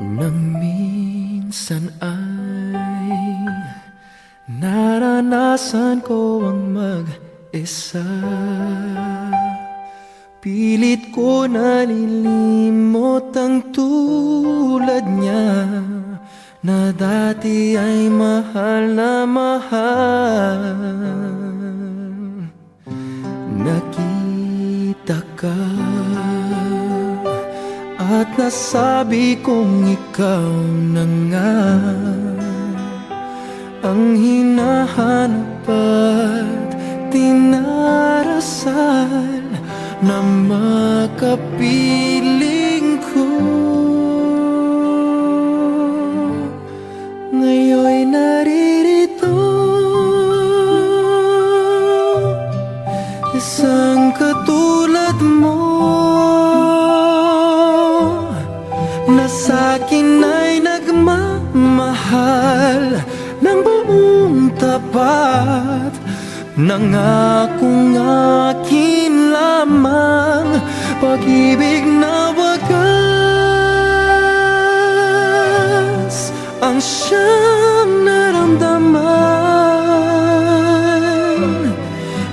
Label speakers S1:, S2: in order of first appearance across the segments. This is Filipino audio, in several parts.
S1: Na minsan ay naranasan ko ang mag-isa. Pilit ko nalilimot ang tulad niya Na dati ay mahal na mahal. Nakita ka at nasabi kong ikaw na nga Ang hinahanap at tinarasal Na makapiling ko. Ngayon'y naririto Isang sa'kin ay nagmamahal Ng buong tapat. Nangakong akin lamang Pag-ibig na wagas Ang siyang naramdaman.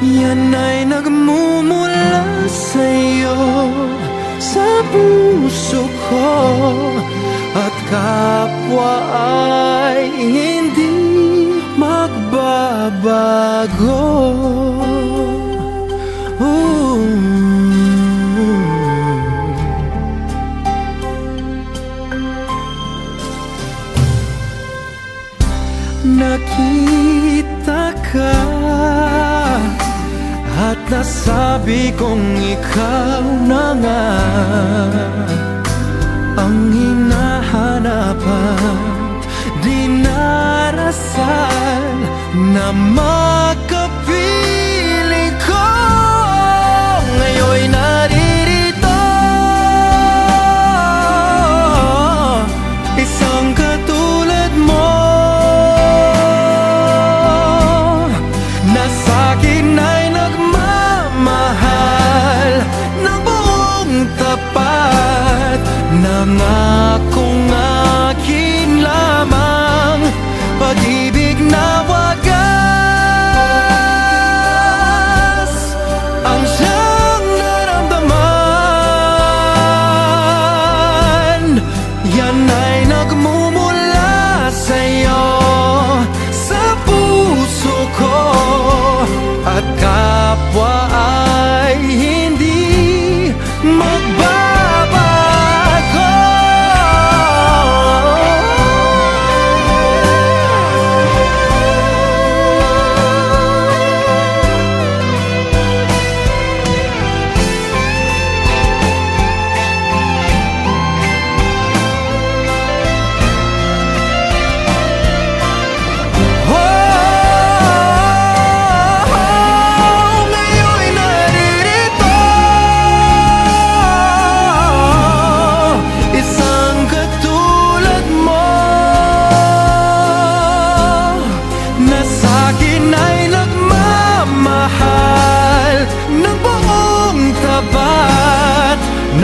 S1: Yan ay nagmumula sa'yo Sa puso ko At kapwa ay hindi magbabago Ooh. Nakita ka At nasabi kong ikaw na nga Ang hinahanap at dinarasal Na makapiling magbabago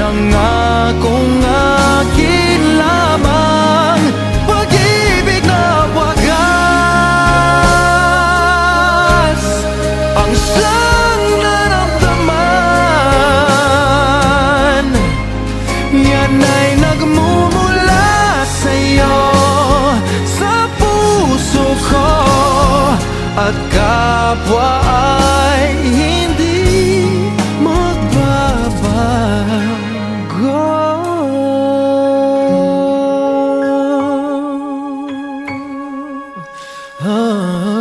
S1: Nangakong akin lamang Pag-ibig na wagas. Ang siyang naramdaman Yan ay nagmumula Sa puso ko At Oh.